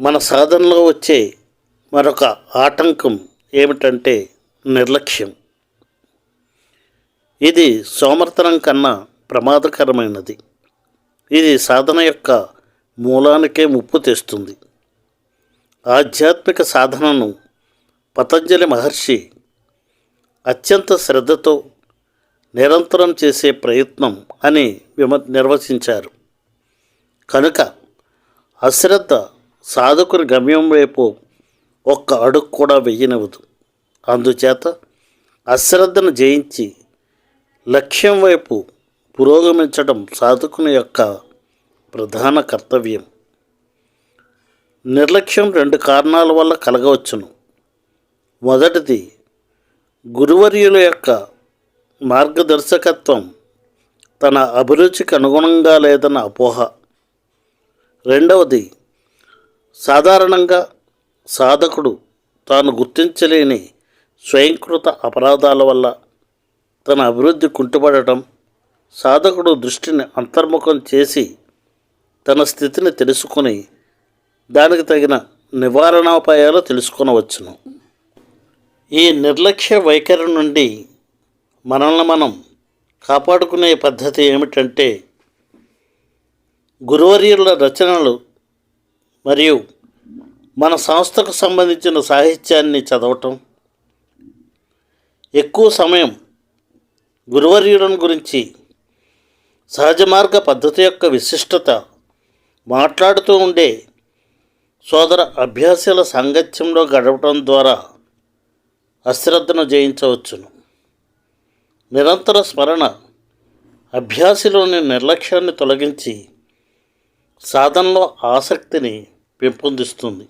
మన సాధనలో వచ్చే మరొక ఆటంకం ఏమిటంటే నిర్లక్ష్యం. ఇది సోమర్తనం కన్నా ప్రమాదకరమైనది. ఇది సాధన యొక్క మూలానికే ముప్పు తెస్తుంది. ఆధ్యాత్మిక సాధనను పతంజలి మహర్షి అత్యంత శ్రద్ధతో నిరంతరం చేసే ప్రయత్నం అని విమ నిర్వచించారు. కనుక అశ్రద్ధ సాధకుని గమ్యం వైపు ఒక్క అడుగు కూడా వెయ్యనివ్వదు. అందుచేత అశ్రద్ధను జయించి లక్ష్యం వైపు పురోగమించడం సాధకుని యొక్క ప్రధాన కర్తవ్యం. నిర్లక్ష్యం రెండు కారణాల వల్ల కలగవచ్చును. మొదటిది గురువర్యుల యొక్క మార్గదర్శకత్వం తన అభిరుచికి అనుగుణంగా లేదన్న అపోహ. రెండవది సాధారణంగా సాధకుడు తాను గుర్తించలేని స్వయంకృత అపరాధాల వల్ల తన అభివృద్ధి కుంటుపడటం సాధకుడు దృష్టిని అంతర్ముఖం చేసి తన స్థితిని తెలుసుకొని దానికి తగిన నివారణోపాయాలు తెలుసుకొనవచ్చును. ఈ నిర్లక్ష్య వైఖరి నుండి మనల్ని మనం కాపాడుకునే పద్ధతి ఏమిటంటే గురువర్యుల రచనలు మరియు మన సంస్థకు సంబంధించిన సాహిత్యాన్ని చదవటం ఎక్కువ సమయం గురువర్యులను గురించి సహజ మార్గ పద్ధతి యొక్క విశిష్టత మాట్లాడుతూ ఉండే సోదర అభ్యాసాల సాంగత్యంలో గడపడం ద్వారా అశ్రద్ధను జయించవచ్చును. నిరంతర స్మరణ అభ్యాసిలోని నిర్లక్ష్యాన్ని తొలగించి సాధనలో ఆసక్తిని పెంపొందిస్తుంది.